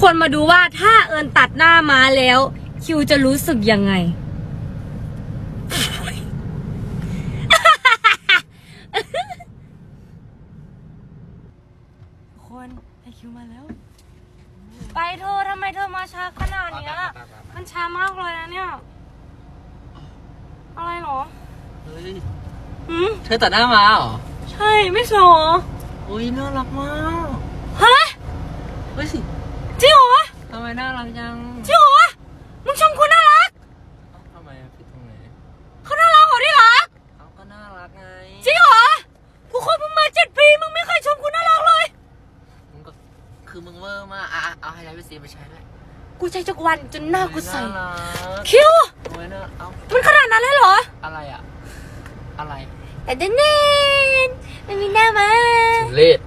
คนมาดูว่าถ้าเอิญตัดหน้าม้าแล้ว คิวจะรู้สึกยังไง คนไอคิวมาแล้ว ไปเธอทำไมเธอมาช้าขนาดเนี้ย มันช้ามากเลยนะเนี่ย อะไรเหรอเฮ้ยหืมเธอตัดหน้ามาเหรอ ใช่ไม่สออุ้ยน่ารักมากฮะ เฮ้ยสิ จริงเหรอทำไมน่ารักจังจริงเหรอมึงชมคุณน่ารักเอ้าทำไมอะผิดตรงไหนเขาน่ารักเหรอที่รักเขาก็น่ารักไงจริงเหรอกูคบมึงมาเจ็ดปีมึงไม่เคยชมกูน่ารักเลยมึงก็คือมึงเวอร์มากอะอะเอาไฮไลท์ไปซีไปใช้ด้วยกูใช้ทุกวันจนหน้ากูใสน่ารักคิวโอ้ยน่าเอ้ามันขนาดนั้นเลยเหรอ อะไรอะอะไรแต่เดนเนนมันมีหน้ามาเลด